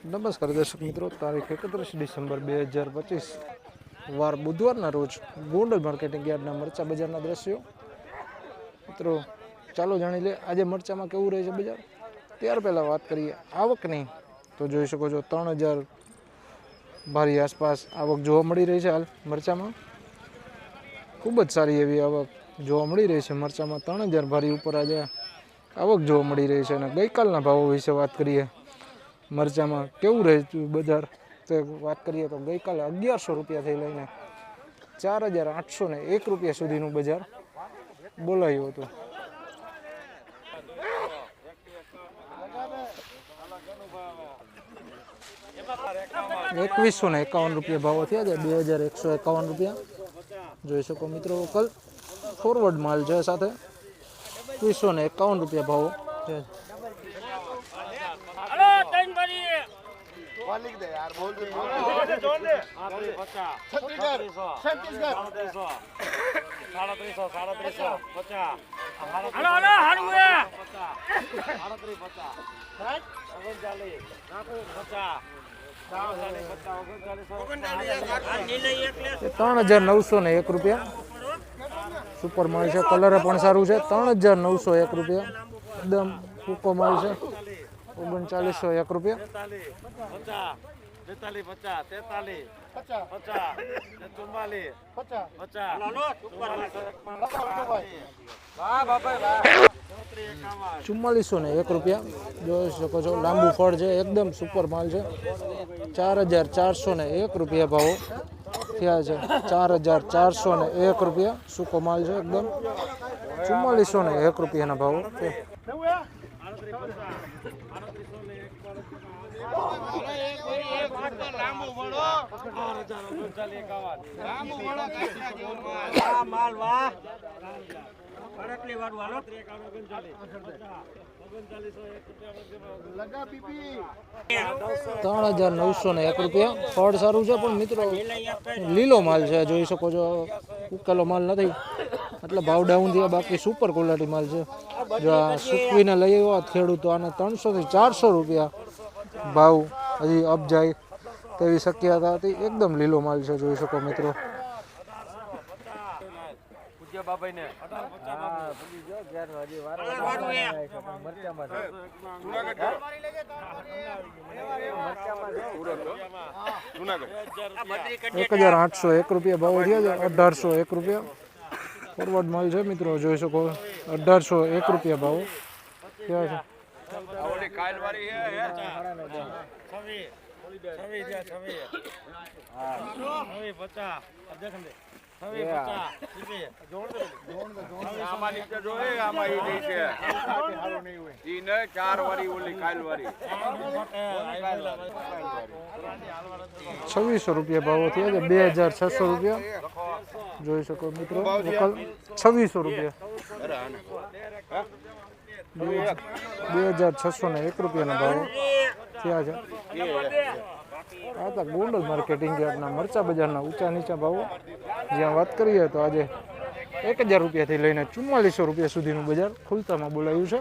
નમસ્કાર દર્શક મિત્રો, તારીખ એકત્રીસ ડિસેમ્બર બે હજાર પચીસ, વાર બુધવારના રોજ ગોંડલ માર્કેટિંગ યાર્ડના મરચા બજારના દ્રશ્યો. મિત્રો, ચાલો જાણી લે આજે મરચામાં કેવું રહે છે બજાર. ત્યાર પહેલાં વાત કરીએ આવકની. તો જોઈ શકો છો, ત્રણ હજાર ભારી આસપાસ આવક જોવા મળી રહી છે હાલ મરચામાં. ખૂબ જ સારી એવી આવક જોવા મળી રહી છે મરચામાં. ત્રણ હજાર ભારી ઉપર આજે આવક જોવા મળી રહી છે અને ગઈકાલના ભાવો વિશે વાત કરીએ. મરચામાં કેવું રહેતું બજાર? તો વાત કરીએ તો ગઈકાલે અગિયારસો રૂપિયાથી લઈને ચાર હજાર આઠસો ને એક રૂપિયા સુધીનું બજાર બોલાયું હતું. એકવીસો ને એકાવન રૂપિયા ભાવો થયા છે. બે હજાર એકસો એકાવન રૂપિયા. જોઈ શકો મિત્રો કલ. ફોરવર્ડ માલ છે સાથે. એકવીસો ને એકાવન રૂપિયા ભાવો છે. એ ત્રણ હજાર નવસો ને એક રૂપિયા. સુપર મળી છે. કલર પણ સારું છે. ત્રણ હજાર નવસો એક રૂપિયા. એકદમ સૂકો મળી છે. ઓગણચાલીસો એક રૂપિયા. તેતાલીસ ચુમ્માલીસો ને એક રૂપિયા. જોઈ શકો છો, લાંબુ ફળ છે, એકદમ સુપર માલ છે. ચાર હજાર ચારસો ને એક રૂપિયા ભાવો થયા છે. ચાર હજાર ચારસો ને એક રૂપિયા. સૂકો માલ છે, એકદમ. ચુમ્માલીસો ને એક રૂપિયાના ભાવો ત્રણ હજાર નવસો ને એક રૂપિયા. ફળ સારું છે, પણ મિત્રો, લીલો માલ છે, જોઈ શકો છો. ઉકેલો માલ નથી. એટલે ભાવ ડાઉન થયા બાકી સુપર ક્વોલિટી માલ છે. જો આ સૂકવીને લઈ આવ્યો ખેડૂતો આને ત્રણસોથી ચારસો રૂપિયા ભાવ હજી અપ જાય તેવી શક્યતા હતી. એકદમ લીલો માલ છે જોઈ શકો મિત્રો. એક હજાર આઠસો એક રૂપિયા ભાવ થયા અઢારસો એક રૂપિયા. ફોરવર્ડ માલ છે મિત્રો, જોઈ શકો અઢારસો એક રૂપિયા ભાવ. થયા છે? છવ્વીસ રૂપિયા ભાવો થયા બે હજાર છસો રૂપિયા. જોઈ શકો મિત્રો છવ્વીસો રૂપિયા. બે હજાર છસો ને એક રૂપિયાનો ભાવ. થયા છે. આ તો ગોંડલ માર્કેટિંગ યાર્ડના મરચા બજારના ઊંચા નીચા ભાવો. જ્યાં વાત કરીએ તો આજે એક હજાર રૂપિયાથી લઈને ચુમ્માલીસો રૂપિયા સુધીનું બજાર ખુલતામાં બોલાયું છે.